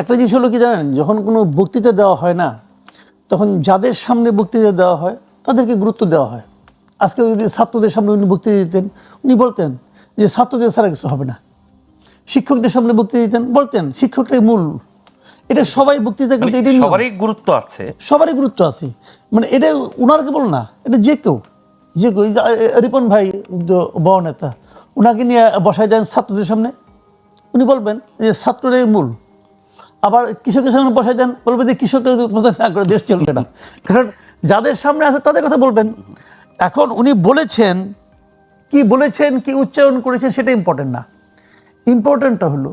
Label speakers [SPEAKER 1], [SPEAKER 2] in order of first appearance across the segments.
[SPEAKER 1] একটা জিনিস হলো কি জানেন যখন কোনো বক্তৃতা দেওয়া হয় না তখন যাদের সামনে বক্তৃতা দেওয়া হয় তাদেরকে গুরুত্ব দেওয়া হয়। আজকে যদি ছাত্রদের সামনে উনি বক্তৃতা দিতেন উনি বলতেন যে ছাত্রদের ছাড়া কিছু হবে না। শিক্ষকদের সামনে বক্তৃতা দিতেন বলতেন শিক্ষকটাই মূল। এটা সবাই বক্তৃতা
[SPEAKER 2] মানে
[SPEAKER 1] কিন্তু নিয়ম।
[SPEAKER 2] সবারই গুরুত্ব আছে।
[SPEAKER 1] সবারই গুরুত্ব আছে। মানে এটা ওনার কেবল না এটা যে কেউ যে কেউ। রিপন ভাই বড় নেতা ওনাকে নিয়ে বসায় দেন ছাত্রদের সামনে। উনি বলবেন যে ছাত্ররাই মূল। আবার কৃষকের সামনে বসায় দেন বলবেন যে কৃষকরা না করে দেশ চলবে না। কারণ যাদের সামনে আছে তাদের কথা বলবেন। এখন উনি বলেছেন, কি বলেছেন, কি উচ্চারণ করেছেন সেটা ইম্পর্টেন্ট না। ইম্পর্টেন্টটা হলো,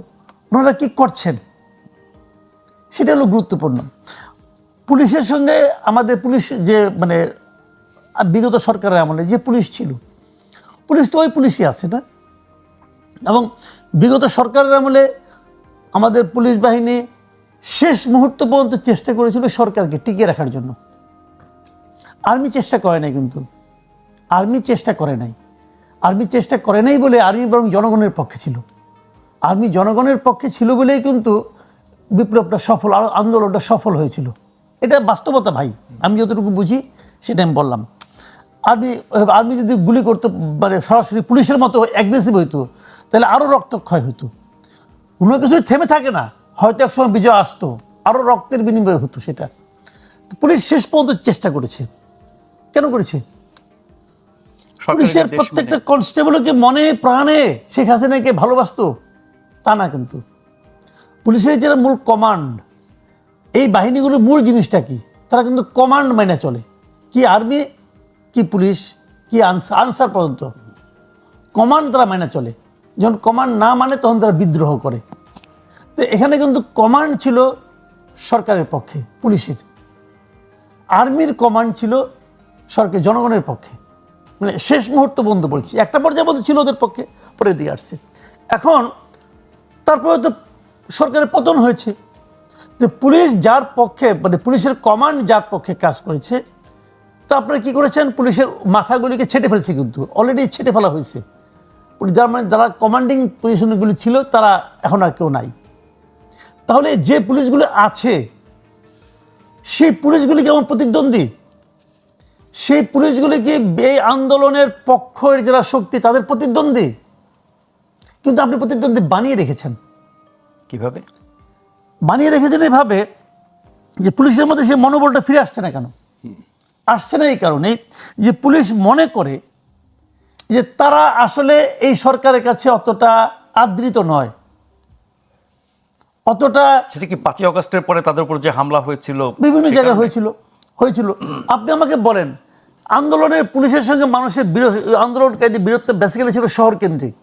[SPEAKER 1] ওনারা কি করছেন? সেটা হলো গুরুত্বপূর্ণ। পুলিশের সঙ্গে আমাদের পুলিশ যে মানে বিগত সরকারের আমলে যে পুলিশ ছিল, পুলিশ তো ওই পুলিশই আছে না? এবং বিগত সরকারের আমলে আমাদের পুলিশ বাহিনী শেষ মুহূর্ত পর্যন্ত চেষ্টা করেছিল সরকারকে টিকিয়ে রাখার জন্য। আর্মি চেষ্টা করে নাই কিন্তু। আর্মি চেষ্টা করে নাই। আর্মি চেষ্টা করে নাই বলে আর্মি বরং জনগণের পক্ষে ছিল। আর্মি জনগণের পক্ষে ছিল বলেই কিন্তু বিপ্লবটা সফল আন্দোলনটা সফল হয়েছিল। এটা বাস্তবতা ভাই। আমি যতটুকু বুঝি সেটা আমি বললাম। আর্মি আর্মি যদি গুলি করতো মানে সরাসরি পুলিশের মতো অ্যাগ্রেসিভ হইতো, তাহলে আরও রক্তক্ষয় হতো কোনো কিছুই থেমে থাকে না। হয়তো একসময় বিজয় আসতো আরও রক্তের বিনিময় হতো সেটা। পুলিশ শেষ পর্যন্ত চেষ্টা করেছে। কেন করেছে? পুলিশের প্রত্যেকটা
[SPEAKER 2] মেনে।
[SPEAKER 1] কনস্টেবলকে মনে প্রাণে শেখ হাসিনাকে ভালোবাসতো তা না কিন্তু। পুলিশের যারা মূল কমান্ড এই বাহিনীগুলোর মূল জিনিসটা কি? তারা কিন্তু কমান্ড মেনে চলে। কি আর্মি কি পুলিশ কি আনসার আনসার পর্যন্ত। কমান্ড তারা মেনে চলে। যখন কমান্ড না মানে তখন তারা বিদ্রোহ করে। তো এখানে কিন্তু কমান্ড ছিল সরকারের পক্ষে, পুলিশের। আর্মির কমান্ড ছিল সরকার, জনগণের পক্ষে। মানে শেষ মুহূর্ত বন্ধ বলছি। একটা পর্যায়ে বন্ধ ছিল ওদের পক্ষে, পরে দিয়ে আসছে। এখন তারপরে তো সরকারের পতন হয়েছে। তো পুলিশ যার পক্ষে মানে পুলিশের কমান্ড যার পক্ষে কাজ করেছে, তো আপনারা কী করেছেন? পুলিশের মাথাগুলিকে ছেটে ফেলছে কিন্তু। অলরেডি ছেটে ফেলা হয়েছে। যার মানে যারা কমান্ডিং পজিশনগুলি ছিল তারা এখন আর কেউ নাই। তাহলে যে পুলিশগুলো আছে সেই পুলিশগুলি আমার প্রতিদ্বন্দ্বী? সেই পুলিশগুলি কি এই আন্দোলনের পক্ষের যারা শক্তি তাদের প্রতিদ্বন্দ্বী? কিন্তু আপনি প্রতিদ্বন্দ্বী বানিয়ে রেখেছেন।
[SPEAKER 2] কীভাবে?
[SPEAKER 1] বানিয়ে রেখেছেন এভাবে যে পুলিশের মধ্যে সেই মনোবলটা ফিরে আসছে না কেন? আসছে না এই কারণে যে পুলিশ মনে করে যে তারা আসলে এই সরকারের কাছে অতটা আদৃত নয়। অতটা
[SPEAKER 2] সেটা কি পাঁচই অগস্টের পরে তাদের উপর যে হামলা হয়েছিল?
[SPEAKER 1] বিভিন্ন জায়গায় হয়েছিল হয়েছিল। আপনি আমাকে বলেন আন্দোলনের পুলিশের সঙ্গে মানুষের বিরোধ আন্দোলনকারী বীরত্ব বেসিক্যালি ছিল শহর কেন্দ্রিক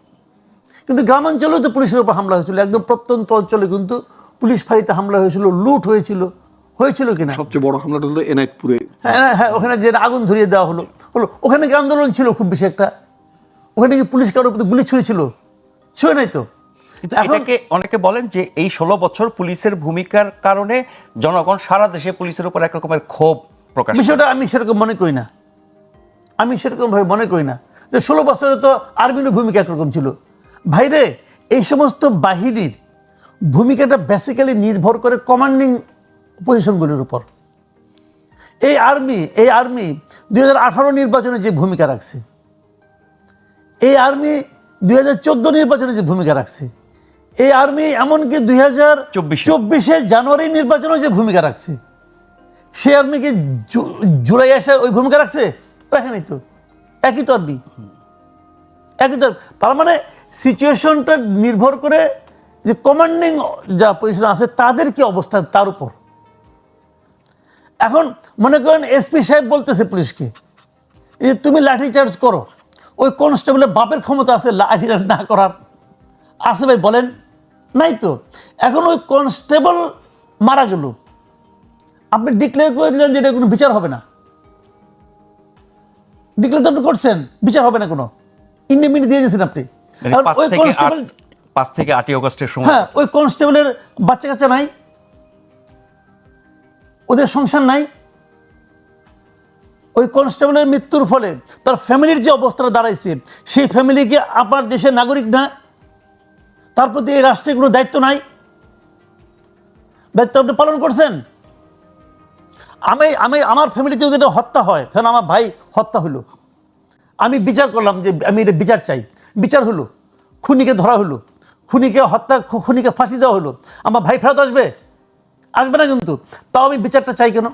[SPEAKER 1] কিন্তু গ্রামাঞ্চলেও তো পুলিশের উপর হামলা হয়েছিল একদম প্রত্যন্ত অঞ্চলে কিন্তু পুলিশ ফাঁড়িতে হামলা হয়েছিল লুট হয়েছিল হয়েছিল কিনা?
[SPEAKER 3] সবচেয়ে বড় হামলাটা হলো এনায়তপুরে।
[SPEAKER 1] হ্যাঁ হ্যাঁ ওখানে যে আগুন ধরিয়ে দেওয়া হলো হলো ওখানে কি আন্দোলন ছিল খুব বেশি একটা? ওখানে কি পুলিশ কারোর প্রতি গুলি ছুঁড়েছিল। ছুঁয়ে নাই তো।
[SPEAKER 2] এটাকে অনেকে বলেন যে এই ষোলো বছর পুলিশের ভূমিকার কারণে জনগণ সারা দেশে পুলিশের উপর এক রকমের ক্ষোভ প্রকাশ
[SPEAKER 1] বিষয়টা আমি সেরকম মনে করি না। আমি সেরকমভাবে মনে করি না যে ষোলো বছরে তো আর্মিরও ভূমিকা একরকম ছিল। ভাইরে এই সমস্ত বাহিনীর ভূমিকাটা বেসিক্যালি নির্ভর করে কমান্ডিং পজিশনগুলির উপর। এই আর্মি এই আর্মি দুই হাজার আঠারো নির্বাচনে যে ভূমিকা রাখছে এই আর্মি দুই হাজার চোদ্দ নির্বাচনে যে ভূমিকা রাখছে এই আর্মি এমনকি দুই হাজার
[SPEAKER 2] 24
[SPEAKER 1] চব্বিশে জানুয়ারি নির্বাচনে যে ভূমিকা রাখছে সে আর্মি কি জুলাই এসে ওই ভূমিকা রাখছে? রাখেনি তো। একই তো আর্মি। একই তো তার মানে সিচুয়েশনটা নির্ভর করে যে কমান্ডিং যা পজিশন আছে তাদের কি অবস্থা তার উপর। এখন মনে করেন এসপি সাহেব বলতেছে পুলিশকে যে তুমি লাঠি চার্জ করো। ওই কনস্টেবলের বাপের ক্ষমতা আছে লাঠি না করার। আছে ভাই বলেন নাই তো। এখন ওই কনস্টেবল মারা গেল। আপনি ডিক্লেয়ার করে দিলেন যে এটা কোনো বিচার হবে না। ডিক্লেয়ার তো আপনি করছেন বিচার হবে না কোনো। ইন্ডিমিনি দিয়ে দিয়েছেন আপনি।
[SPEAKER 2] মানে
[SPEAKER 1] ওই কনস্টেবল
[SPEAKER 2] পাঁচ থেকে আটই অগস্টের সময়।
[SPEAKER 1] হ্যাঁ ওই কনস্টেবলের বাচ্চা কাচ্চা নাই। ওদের সংসার নাই। ওই কনস্টেবলের মৃত্যুর ফলে তার ফ্যামিলির যে অবস্থাটা দাঁড়াইছে, সেই ফ্যামিলিকে আপনার দেশের নাগরিক না। তার প্রতি এই রাষ্ট্রের কোনো দায়িত্ব নাই। দায়িত্ব আপনি পালন করছেন? আমি আমি, আমার ফ্যামিলিতে যদি এটা হত্যা হয়, তাহলে আমার ভাই হত্যা হলো আমি বিচার করলাম যে, আমি এটা বিচার চাই। বিচার হলো খুনিকে ধরা হলো খুনিকে হত্যা, খুনিকে ফাঁসি দেওয়া হলো আমার ভাই ফেরত আসবে? আসবে না কিন্তু। তাও আমি বিচারটা চাই কেন?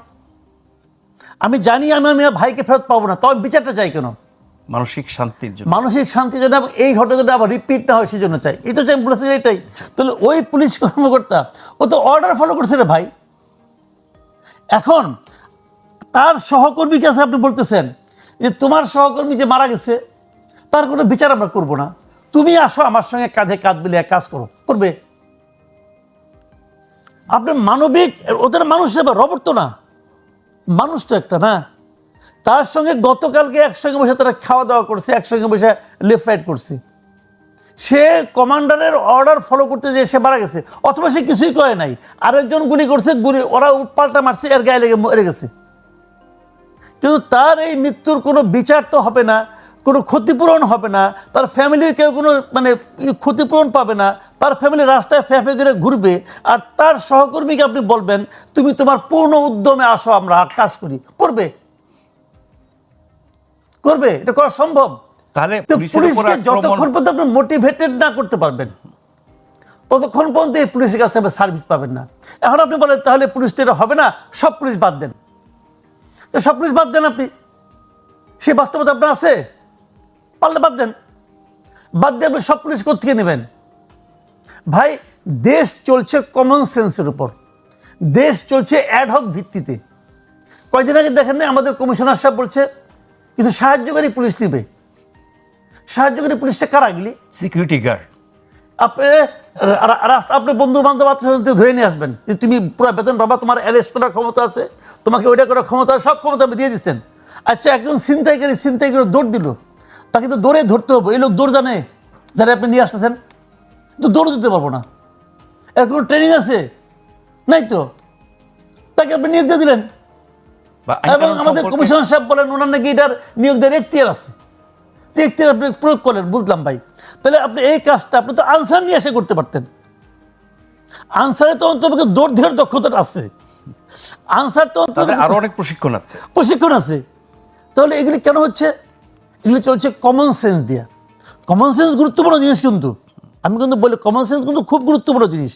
[SPEAKER 1] আমি জানি আমি আমি ভাইকে ফেরত পাবো না আমি বিচারটা চাই কেন?
[SPEAKER 2] মানসিক শান্তির জন্য।
[SPEAKER 1] মানসিক শান্তি যেন আবার এই ঘটনাটা আবার রিপিট না হয় সেই জন্য চাই। এই তো চাই বলেছে এটাই। তাহলে ওই পুলিশ কর্মকর্তা ও তো অর্ডার ফলো করছে রে ভাই। এখন তার সহকর্মী কাছে আপনি বলতেছেন? যে তোমার সহকর্মী যে মারা গেছে তার কোনো বিচার আমরা করব না। তুমি আসো আমার সঙ্গে কাঁধে কাঁধ মিলিয়ে কাজ করো। করবে? আপনি মানবিক ওদের মানুষ রবট তো না। মানুষ তো একটা না? তার সঙ্গে গতকালকে একসঙ্গে বসে তারা খাওয়া দাওয়া করছে, একসঙ্গে বসে লেফট রাইট করছে। সে কমান্ডারের অর্ডার ফলো করতে যে সে মারা গেছে, অথবা সে কিছুই করে নাই। আরেকজন গুলি করছে, গুলি, ওরা পাল্টা মারছে, এর গায়ে লেগে মরে গেছে। কিন্তু তার এই মৃত্যুর কোনো বিচার তো হবে না। কোনো ক্ষতিপূরণ হবে না তার ফ্যামিলির কেউ কোনো মানে ক্ষতিপূরণ পাবে না তার ফ্যামিলি রাস্তায় ফ্যাফে করে ঘুরবে আর তার সহকর্মীকে আপনি বলবেন তুমি তোমার পূর্ণ উদ্যমে আসো আমরা কাজ করি। করবে। করবে এটা করা সম্ভব।
[SPEAKER 2] তাহলে
[SPEAKER 1] পুলিশকে যতক্ষণ পর্যন্ত আপনি মোটিভেটেড না করতে পারবেন ততক্ষণ পর্যন্ত এই পুলিশের কাছ থেকে সার্ভিস পাবেন না। এখন আপনি বলেন তাহলে পুলিশটা এটা হবে না সব পুলিশ বাদ দেন। তো সব পুলিশ বাদ দেন আপনি। সে বাস্তবতা আপনার আছে? পারলে বাদ দেন। বাদ দিয়ে আপনি সব পুলিশ থেকে নেবেন? ভাই দেশ চলছে কমন সেন্সের উপর। দেশ চলছে অ্যাডহক ভিত্তিতে। কয়েকদিন আগে দেখেন না আমাদের কমিশনার সাহেব বলছে কিছু সাহায্যকারী পুলিশ নেবে। সাহায্যকারী পুলিশটা কারা গেলি
[SPEAKER 2] সিকিউরিটি গার্ড
[SPEAKER 1] আপনি রাস্তা আপনি বন্ধু বান্ধব আত্মীয় ধরে নিয়ে আসবেন। যে তুমি পুরো বেতন বাবা তোমার অ্যারেস্ট করার ক্ষমতা আছে তোমাকে ওইটা করার ক্ষমতা সব ক্ষমতা আপনি দিয়ে দিচ্ছেন। আচ্ছা একজন ছিনতাইকারী ছিনতাই করে দৌড় দিল। তাকে তো দৌড়ে ধরতে হবে। এই লোক দৌড় জানে যারা আপনি নিয়ে আসতেছেন। তো দৌড় দিতে পারব না। এর কোনো ট্রেনিং আছে? নাই তো। তাকে আপনি নিয়োগ দিয়ে দিলেন। এবং আমাদের কমিশনার সাহেব বলেন ওনার নাকি এটার নিয়োগ দেওয়ার এখতিয়ার আছে। তো এখতিয়ার আপনি প্রয়োগ করলেন বুঝলাম ভাই। তাহলে আপনি এই কাজটা আপনি তো আনসার নিয়ে এসে করতে পারতেন। আনসারে তো অন্তত দৌড় দেওয়ার দক্ষতাটা আছে। আনসার তো অন্তত
[SPEAKER 2] আরও অনেক প্রশিক্ষণ আছে।
[SPEAKER 1] প্রশিক্ষণ আছে। তাহলে এগুলি কেন হচ্ছে? এগুলি চলছে কমন সেন্স দিয়া। কমন সেন্স গুরুত্বপূর্ণ জিনিস কিন্তু। আমি কিন্তু বলি কমন সেন্স কিন্তু খুব গুরুত্বপূর্ণ জিনিস।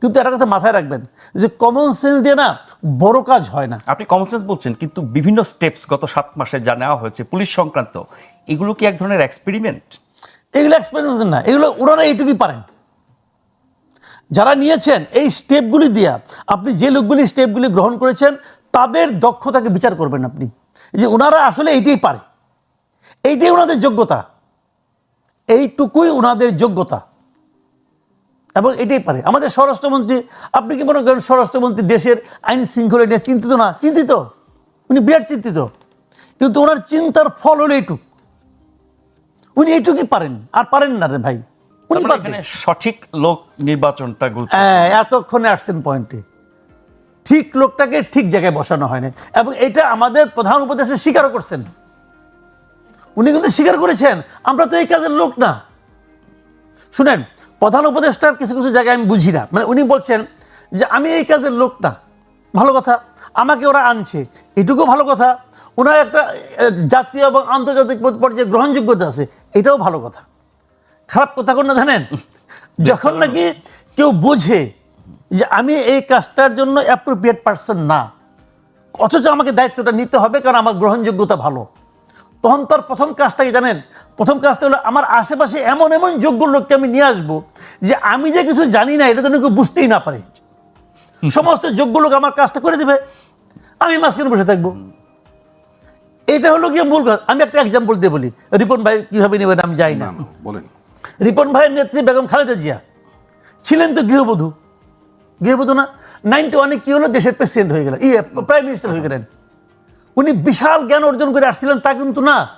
[SPEAKER 1] কিন্তু একটা কথা মাথায় রাখবেন যে কমন সেন্স দিয়ে না বড় কাজ হয় না।
[SPEAKER 2] আপনি কমন সেন্স বলছেন কিন্তু বিভিন্ন স্টেপস গত সাত মাসে যা নেওয়া হয়েছে পুলিশ সংক্রান্ত এগুলো কি এক ধরনের এক্সপেরিমেন্ট
[SPEAKER 1] এগুলো এক্সপেরিমেন্ট না এগুলো ওনারা এইটুকুই পারেন। যারা নিয়েছেন এই স্টেপগুলি দিয়া আপনি যে লোকগুলি স্টেপগুলি গ্রহণ করেছেন তাদের দক্ষতাকে বিচার করবেন আপনি। যে ওনারা আসলে এইটাই পারে। এইটাই ওনাদের যোগ্যতা। এইটুকুই ওনাদের যোগ্যতা। এবং এটাই পারে। আমাদের স্বরাষ্ট্রমন্ত্রী আপনি কি মনে করেন স্বরাষ্ট্রমন্ত্রী দেশের আইন শৃঙ্খলা নিয়ে চিন্তিত না? চিন্তিত। উনি বিরাট চিন্তিত। কিন্তু ওনার চিন্তার ফল হলো এইটুক। উনি এইটুকুই পারেন। আর পারেন না রে ভাই। উনি
[SPEAKER 2] এখানে সঠিক লোক নির্বাচনটা
[SPEAKER 1] হ্যাঁ এতক্ষণে আসছেন পয়েন্টে। ঠিক লোকটাকে ঠিক জায়গায় বসানো হয়নি। এবং এটা আমাদের প্রধান উপদেশে স্বীকারও করছেন। উনি কিন্তু স্বীকার করেছেন আমরা তো এই কাজের লোক না। শুনেন প্রধান উপদেষ্টার কিছু কিছু জায়গায় আমি বুঝি না। মানে উনি বলছেন যে আমি এই কাজের লোক না। ভালো কথা। আমাকে ওরা আনছে। এটুকু ভালো কথা ওনার একটা জাতীয় এবং আন্তর্জাতিক পর্যায়ে গ্রহণযোগ্যতা আছে এটাও ভালো কথা। খারাপ কথা কোন না জানেন? যখন নাকি কেউ বোঝে যে আমি এই কাজটার জন্য অ্যাপ্রোপ্রিয়েট পার্সন না। অথচ আমাকে দায়িত্বটা নিতে হবে কারণ আমার গ্রহণযোগ্যতা ভালো। তখন তার প্রথম কাজটা কি জানেন? প্রথম কাজটা হলো আমার আশেপাশে এমন এমন যোগ্য লোককে আমি নিয়ে আসব যে আমি যে কিছু জানি না এটা যেন কেউ বুঝতেই না পারে। সমস্ত যোগ্য লোক আমার কাজটা করে দেবে। আমি মাঝখানে বসে থাকব। এটা হলো গিয়ে মূল কথা। আমি একটা এক্সাম্পল দিয়ে বলি। রিপন ভাই কীভাবে নেবেন আমি যাই
[SPEAKER 3] না। বলেন।
[SPEAKER 1] রিপন ভাইয়ের নেত্রী বেগম খালেদা জিয়া। ছিলেন তো গৃহবধূ। গৃহবধূ না? নাইনটি ওয়ানে কি হলো? দেশের প্রেসিডেন্ট হয়ে গেলেন ইয়ে প্রাইম মিনিস্টার হয়ে গেলেন। উনি বিশাল জ্ঞান অর্জন করে আসছিলেন, তা কিন্তু না।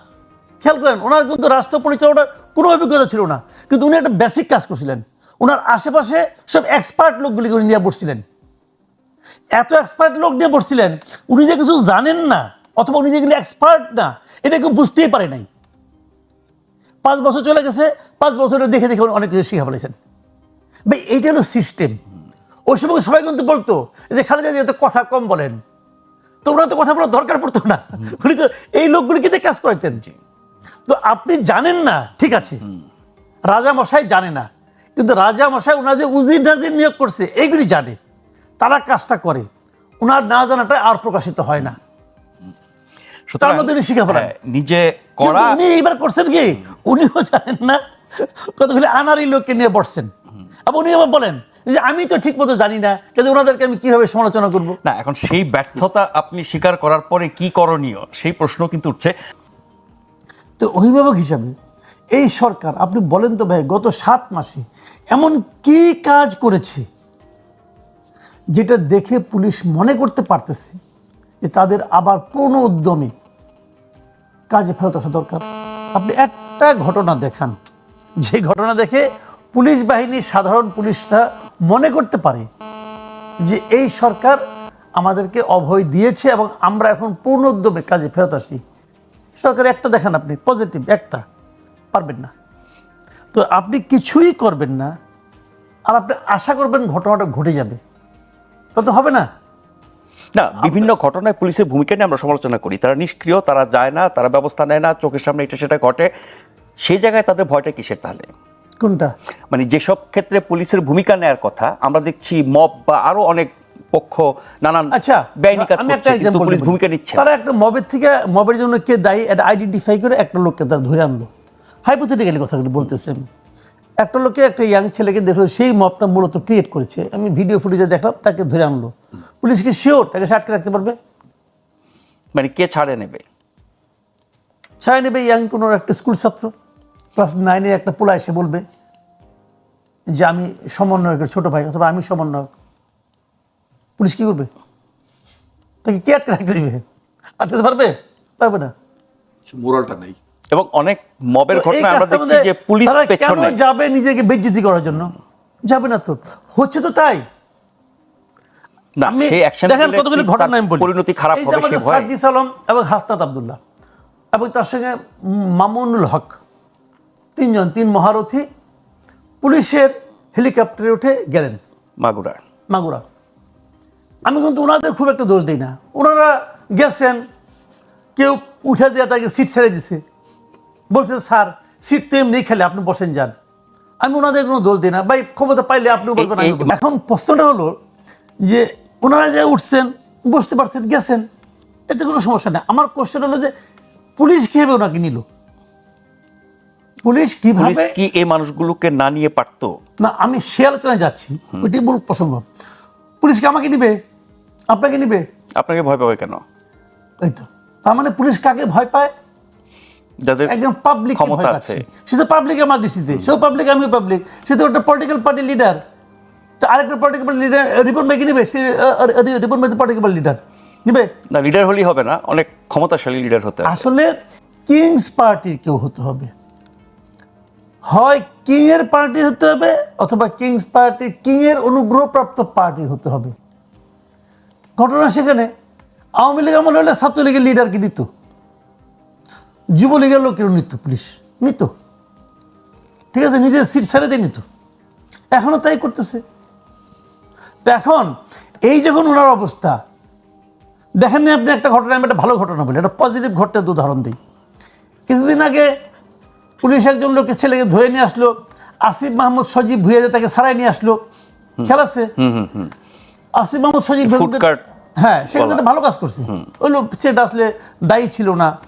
[SPEAKER 1] খেয়াল করেন, ওনার কিন্তু রাষ্ট্র পরিচালনার কোনো অভিজ্ঞতা ছিল না। কিন্তু উনি একটা বেসিক কাজ করছিলেন। ওনার আশেপাশে সব এক্সপার্ট লোকগুলিকে উনি নিয়ে বসছিলেন। এত এক্সপার্ট লোক নিয়ে বসছিলেন, উনি যে কিছু জানেন না, অথবা উনি যেগুলি এক্সপার্ট না, এটা কেউ বুঝতেই পারে নাই। পাঁচ বছর চলে গেছে, পাঁচ বছরে দেখে দেখে উনি অনেক কিছু শিখা ফেলেছেন। ভাই, এইটা হলো সিস্টেম ওই সময় সবাই কিন্তু বলতো যে খালেদা তো কথা কম বলেন। তো ওনার তো কথা বলার দরকার পড়তো না। উনি তো এই লোকগুলিকে কাজ করাইতেন? তো আপনি জানেন না ঠিক আছে। রাজা মশাই জানে না। কিন্তু রাজা মশাই ওনার যে উজির নাজির নিয়োগ করছে এইগুলি জানে। তারা কাজটা করে। ওনার না জানাটা আর প্রকাশিত হয় না।
[SPEAKER 2] তার
[SPEAKER 1] মধ্যে উনি শিখে ফেলেন।
[SPEAKER 2] হ্যাঁ, নিজে করা
[SPEAKER 1] উনি এইবার করছেন কি? উনিও জানেন না কতগুলি আনারি লোককে নিয়ে বসছেন। এবং উনি আবার বলেন যে আমি তো ঠিক মতো জানি না কিন্তু ওনাদেরকে আমি কীভাবে সমালোচনা করব।
[SPEAKER 2] না এখন সেই ব্যর্থতা আপনি স্বীকার করার পরে কি করণীয়? সেই প্রশ্ন কিন্তু উঠছে।
[SPEAKER 1] তো অভিভাবক হিসাবে এই সরকার আপনি বলেন তো ভাই গত সাত মাসে এমন কি কাজ করেছে যেটা দেখে পুলিশ মনে করতে পারতেছে যে তাদের আবার পূর্ণ উদ্যমে কাজে ফেরত আসা দরকার? আপনি একটা ঘটনা দেখান। যে ঘটনা দেখে পুলিশ বাহিনী সাধারণ পুলিশরা মনে করতে পারে যে এই সরকার আমাদেরকে অভয় দিয়েছে এবং আমরা এখন পূর্ণ উদ্যমে কাজে ফেরত আসি সরকার একটা দেখান আপনি, পজিটিভ একটা, পারবেন না। তো আপনি কিছুই করবেন না আর আপনি আশা করবেন ঘটনাটা ঘটে যাবে। তা তো হবে না।
[SPEAKER 2] না, বিভিন্ন ঘটনায় পুলিশের ভূমিকা নিয়ে আমরা সমালোচনা করি। তারা নিষ্ক্রিয়, তারা যায় না, তারা ব্যবস্থা নেয় না, চোখের সামনে এটা সেটা ঘটে। সেই জায়গায় তাদের ভয়টা কিসের তাহলে?
[SPEAKER 1] কোনটা?
[SPEAKER 2] মানে যেসব ক্ষেত্রে পুলিশের ভূমিকা নেয়ার কথা আমরা দেখছি মব বা আরও অনেক পক্ষ নানান
[SPEAKER 1] আচ্ছা
[SPEAKER 2] বেআইনি কাজ করছে
[SPEAKER 1] একটা
[SPEAKER 2] কিন্তু পুলিশ ভূমিকা নিচ্ছে
[SPEAKER 1] তারা একটা মবের থেকে মবের জন্য কে দায়ী এটা আইডেন্টিফাই করে একটা লোককে তারা ধরে আনলো। হাইপোথেটিক্যালি কথাগুলো বলতেছি আমি। একটা লোকে একটা ইয়াং ছেলেকে দেখল সেই মবটা মূলত ক্রিয়েট করেছে। আমি ভিডিও ফুটেজে দেখলাম তাকে ধরে আনলো। পুলিশ কি শিওর তাকে আটকে রাখতে পারবে?
[SPEAKER 2] মানে কে ছাড়ে নেবে?
[SPEAKER 1] ছাড়া নেবে ইয়াং কোনো একটা স্কুল ছাত্র? ক্লাস নাইনের একটা পোলা এসে বলবে যে আমি সমন্বয়কের ছোট ভাই অথবা আমি সমন্বয়ক। পুলিশ কি করবে? তাকে কে আটকে রাখতে দিবে? আটকাতে পারবে? পারবে না।
[SPEAKER 3] মোরালটা নেই।
[SPEAKER 2] এবং অনেক মবের ঘটনা আমরা দেখছি যে পুলিশ পেছনে।
[SPEAKER 1] যাবে নিজেকে বেজ্জিতি করার জন্য? যাবে না তো। হচ্ছে তো তাই।
[SPEAKER 2] না সেই অ্যাকশন
[SPEAKER 1] দেখেন কতগুলো ঘটনা আমি বলি।
[SPEAKER 2] পরিণতি খারাপ হবে সে ভয়।
[SPEAKER 1] সার্জিস আলম এবং হাসনাত আব্দুল্লাহ এবং তার সঙ্গে মামুনুল হক। তিনজন তিন মহারথী পুলিশের হেলিকপ্টারে উঠে গেলেন।
[SPEAKER 2] মাগুরা।
[SPEAKER 1] মাগুরা। আমি কিন্তু ওনাদের খুব একটা দোষ দিই না। ওনারা গেছেন কেউ উঠে দিয়ে তাকে সিট ছেড়ে দিছে। বলছে স্যার সিট তো এমনি খেলে আপনি বসেন যান। আমি ওনাদের কোনো দোষ দিই না। ভাই ক্ষমতা পাইলে আপনি বলবেন। এখন প্রশ্নটা হলো যে ওনারা যে উঠছেন বসতে পারছেন গেছেন এতে কোনো সমস্যা নেই। আমার কোশ্চেন হলো যে পুলিশ কীভাবে ওনাকে নিল? পুলিশ কীভাবে
[SPEAKER 2] কি এই মানুষগুলোকে না নিয়ে পারতো?
[SPEAKER 1] না আমি সে আলোচনায় যাচ্ছি ওইটাই মূল প্রসঙ্গ। পুলিশকে আমাকে নিবে আপনাকে নিবে
[SPEAKER 2] আপনাকে ভয় পাবে কেন?
[SPEAKER 1] এই তো। তার মানে পুলিশ কাকে ভয় পায়?
[SPEAKER 2] যাদের
[SPEAKER 1] একজন পাবলিক
[SPEAKER 2] ক্ষমতা আছে।
[SPEAKER 1] সে তো পাবলিক আমার দৃষ্টিতে সেও পাবলিক আমিও পাবলিক সে তো একটা পলিটিক্যাল পার্টির লিডার তো আরেকটা পলিটিক্যাল পার্টি লিডার রিপন ভাই কি নিবে? সে ভাই তো পলিটিক্যাল লিডার নিবে?
[SPEAKER 2] না লিডার হলেই হবে না অনেক ক্ষমতাশালী লিডার হতে
[SPEAKER 1] আসলে কিংস পার্টির কেউ হতে হবে। হয় কিং এর পার্টির হতে হবে অথবা কিংস পার্টির কিং এর অনুগ্রহপ্রাপ্ত পার্টির হতে হবে। ঘটনা সেখানে, আওয়ামী লীগ আমল হলে ছাত্রলীগের লিডারকে নিত? যুবলীগের লোকেরও নিত পুলিশ, নিত। ঠিক আছে, নিজের সিট ছেড়ে দিয়ে নিত। এখনও তাই করতেছে। তো এখন, এই যখন ওনার অবস্থা, দেখেননি আপনি একটা ঘটনা, আমি একটা ভালো ঘটনা বলি, একটা পজিটিভ ঘটনার উদাহরণ দিই। কিছুদিন আগে পুলিশ একজন লোকের ছেলেকে ধরে নিয়ে আসলো আসিফ মাহমুদ সজীব ভুইয়া যে তাকে সারাই নিয়ে আসলো। খেয়াল আছে? আসিফ মাহমুদ সজীব হ্যাঁ সে একটা ভালো কাজ করছে। ওই লোক ছেলেটা আসলে দায়ী ছিল না।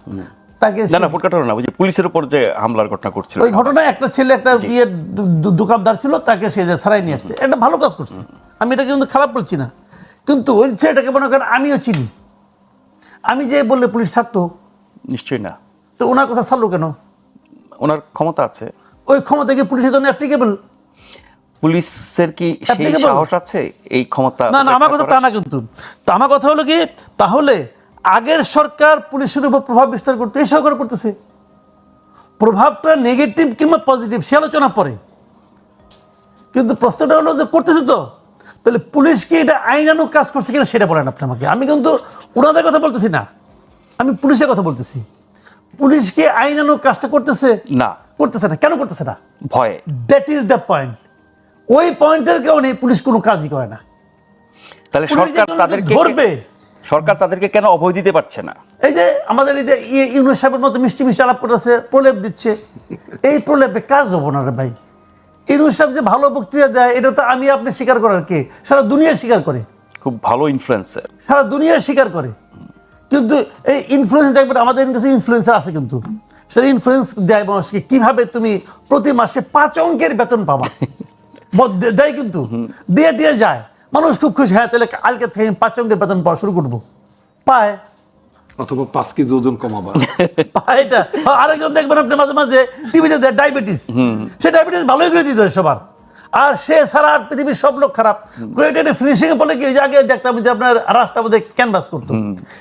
[SPEAKER 1] তাকে
[SPEAKER 2] না না ফুটকাটার না বুঝি পুলিশের উপর যে হামলার ঘটনা করছিল
[SPEAKER 1] ওই ঘটনায় একটা ছেলে একটা দু- দোকানদার ছিল তাকে সে যে সারাই নিয়ে আসছে। এটা ভালো কাজ করছে। আমি এটা কিন্তু খারাপ বলছি না। কিন্তু ওই ছেলেটাকে মনে করেন আমিও চিনি। আমি যে বললে পুলিশ ছাড়তো।
[SPEAKER 2] নিশ্চয়ই না।
[SPEAKER 1] তো ওনার কথা ছাড়লো কেন?
[SPEAKER 2] ওনার ক্ষমতা আছে।
[SPEAKER 1] ওই ক্ষমতা কি পুলিশের জন্য অ্যাপ্লিকেবল
[SPEAKER 2] পুলিশের কি সেই সাহস আছে এই ক্ষমতা
[SPEAKER 1] না না আমার কথা তা না কিন্তু। তো আমার কথা হলো কি তাহলে আগের সরকার পুলিশের উপর প্রভাব বিস্তার করতে এই সরকার করতেছে। প্রভাবটা নেগেটিভ কিংবা পজিটিভ সে আলোচনা পরে। কিন্তু প্রশ্নটা হলো যে করতেছে তো। তাহলে পুলিশ কি এটা আইনানুক কাজ করছে কিনা সেটা বলেন আপনি আমাকে। আমি কিন্তু ওনাদের কথা বলতেছি না। আমি পুলিশের কথা বলতেছি। পুলিশ কি আইনানুক কাজটা করতেছে?
[SPEAKER 2] না।
[SPEAKER 1] করতেছে না। কেন করতেছে না?
[SPEAKER 2] ভয়ে।
[SPEAKER 1] দ্যাট ইজ দ্য পয়েন্ট ওই পয়েন্টের কারণে পুলিশ কোনো কাজই করে না।
[SPEAKER 2] তাহলে সরকার তাদেরকে
[SPEAKER 1] ধরবে।
[SPEAKER 2] সরকার তাদেরকে কেন অভয় দিতে পারছে না?
[SPEAKER 1] এই যে আমাদের এই যে ইউনুস সাহেবের মতো মিষ্টি মিষ্টি আলাপ করতেছে প্রলেপ দিচ্ছে এই প্রলেপে কাজ হব না রে ভাই। ইউনুস সাহেব যে ভালো বক্তৃতা দেয় এটা তো আমি আপনি স্বীকার করার কে? সারা দুনিয়া স্বীকার করে।
[SPEAKER 2] খুব ভালো ইনফ্লুয়েন্সার
[SPEAKER 1] সারা দুনিয়া স্বীকার করে। কিন্তু এই ইনফ্লুয়েন্স দেখবেন আমাদের কাছে ইনফ্লুয়েন্সার আছে কিন্তু। সেটা ইনফ্লুয়েন্স দেয় মানুষকে কীভাবে তুমি প্রতি মাসে পাঁচ অঙ্কের বেতন পাবা? দেয় কিন্তু। দিয়ে দিয়ে যায়। মানুষ খুব খুশি হ্যাঁ তাহলে কালকে থেকে আমি পাঁচ অঙ্কের বেতন পাওয়া শুরু করব। পায়।
[SPEAKER 3] অথবা পাঁচ কেজি ওজন কমাবা।
[SPEAKER 1] পায় এটা। আরেকজন দেখবেন আপনি মাঝে মাঝে টিভিতে দেয় ডায়াবেটিস সে ডায়াবেটিস ভালোই করে দিতে হয় সবার। আর সে ছাড়া আর পৃথিবীর সব লোক খারাপ। ফিনিশিং এ বলে কি? আগে দেখতাম যে আপনার রাস্তা মধ্যে ক্যানভাস করতো।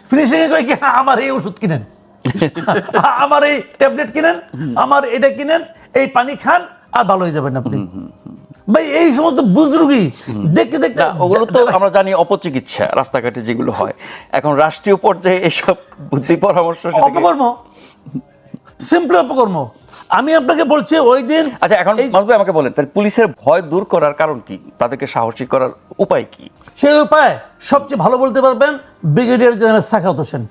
[SPEAKER 1] ফিনিশিং কয়ে কি হ্যাঁ, আমার এই ওষুধ কিনেন। আমার এই ট্যাবলেট কিনেন আমার এটা কিনেন এই পানি খান আর ভালো হয়ে যাবেন আপনি। ভাই এই সমস্ত বুজরুগি দেখতে দেখতে
[SPEAKER 2] ওগুলো তো আমরা জানি অপচিকিৎসা রাস্তাঘাটে যেগুলো হয়। এখন রাষ্ট্রীয় পর্যায়ে এসব বুদ্ধি পরামর্শ
[SPEAKER 1] অপকর্ম। সিম্পল অপকর্ম। আমি আপনাকে বলছি ওই দিন
[SPEAKER 2] আচ্ছা এখন ভাই আমাকে বলেন তাহলে পুলিশের ভয় দূর করার কারণ কি? তাদেরকে সাহসী করার উপায় কি?
[SPEAKER 1] সেই উপায় সবচেয়ে ভালো বলতে পারবেন ব্রিগেডিয়ার জেনারেল সাখাওয়াত হোসেন।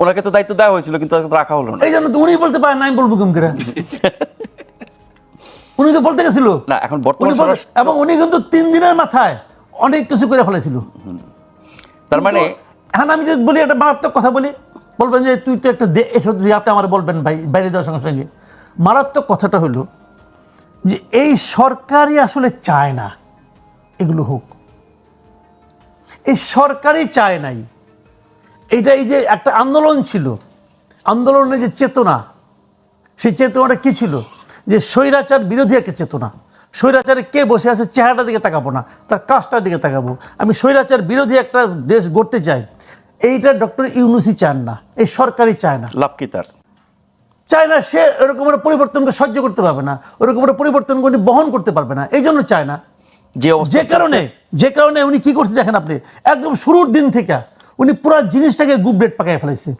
[SPEAKER 2] ওনাকে তো দায়িত্ব দেওয়া হয়েছিল কিন্তু রাখা হলো না।
[SPEAKER 1] এই জন্য উনি বলতে পারেন আমি বলব কেম করে? উনি তো বলতে গেছিল।
[SPEAKER 2] না, এখন বর্তমান
[SPEAKER 1] এবং উনি কিন্তু তিন দিনের মাথায় অনেক কিছু করে ফেলেছিল।
[SPEAKER 2] তার মানে
[SPEAKER 1] এখন আমি যদি বলি একটা মারাত্মক কথা বলি বলবেন যে তুই তো একটা দে- এসব আপনি আমার বলবেন ভাই, বাইরে যাওয়ার সঙ্গে সঙ্গে। মারাত্মক কথাটা হলো যে এই সরকারই আসলে চায় না এগুলো হোক। এই সরকারই চায় নাই। এটা এই যে একটা আন্দোলন ছিল, আন্দোলনের যে চেতনা, সেই চেতনাটা কী ছিল? যে স্বৈরাচার বিরোধী একটা চেতনা। স্বৈরাচারে কে বসে আছে, চেহারাটার দিকে তাকাবো না, তার কাজটার দিকে তাকাবো। আমি স্বৈরাচার বিরোধী একটা দেশ গড়তে চাই এইটা ডক্টর ইউনুসি চান না এই সরকারই চায় না।
[SPEAKER 2] লাভ কি তার?
[SPEAKER 1] চায় না সে এরকম একটা পরিবর্তনকে সহ্য করতে পারবে না ওরকম একটা পরিবর্তনকে উনি বহন করতে পারবে না এই জন্য চায় না।
[SPEAKER 2] যে
[SPEAKER 1] যে কারণে যে কারণে উনি কি করছে দেখেন আপনি একদম শুরুর দিন থেকে উনি পুরো জিনিসটাকে গুবলেট পাকাই ফেলেছে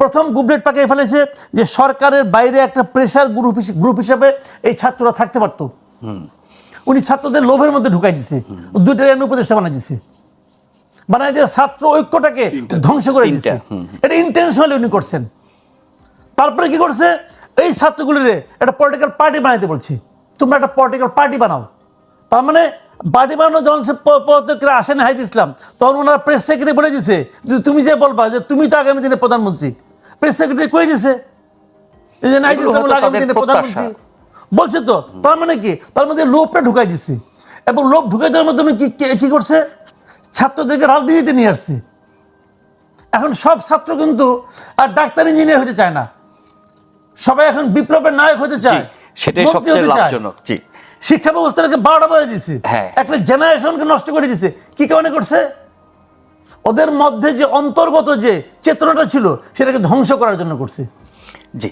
[SPEAKER 1] প্রথম গুবলেট পাকাই ফেলেছে যে সরকারের বাইরে একটা প্রেশার গ্রুপ গ্রুপ হিসেবে এই ছাত্ররা থাকতে পারতো। উনি ছাত্রদের লোভের মধ্যে ঢুকাই দিছে। দুইটা উপদেষ্টা বানাই দিছে? বানাই দিয়ে ছাত্র ঐক্যটাকে ধ্বংস করে দিচ্ছে এটা ইন্টেনশনালি উনি করছেন। তারপরে কি করছে? এই ছাত্রগুলিরে একটা পলিটিক্যাল পার্টি বানাইতে বলছি। তোমরা একটা পলিটিক্যাল পার্টি বানাও। তার মানে পার্টি বানানো যখন সে প- পদত্যাগীরা আসেন হাইদ ইসলাম তখন ওনারা প্রেস সেক্রেটারি বলে দিছে যে তুমি যে বলবা যে তুমি তো আগামী দিনে প্রধানমন্ত্রী। প্রেস সেক্রেটারি কয়ে দিছে? এই যে নাহিদ ইসলাম আগামী দিনে প্রধানমন্ত্রী। বলছে তো তার মানে কি? তার মধ্যে লোভটা ঢুকাই দিছে। এবং লোভ ঢুকাই দেওয়ার মাধ্যমে কি- কি করছে? ছাত্রদেরকে রাজনীতিতে নিয়ে আসছে। এখন সব ছাত্র কিন্তু আর ডাক্তার ইঞ্জিনিয়ার হতে চায় না। সবাই এখন বিপ্লবের নায়ক হতে চায়
[SPEAKER 2] সেটাই সবচেয়ে। লাভজনক জি।
[SPEAKER 1] শিক্ষা ব্যবস্থাটাকে বারোটা বাজে দিছে।
[SPEAKER 2] হ্যাঁ।
[SPEAKER 1] একটা জেনারেশনকে নষ্ট করে দিছে। কি কারণে করছে? ওদের মধ্যে যে অন্তর্গত যে চেতনাটা ছিল সেটাকে ধ্বংস করার জন্য করছে।
[SPEAKER 2] জি।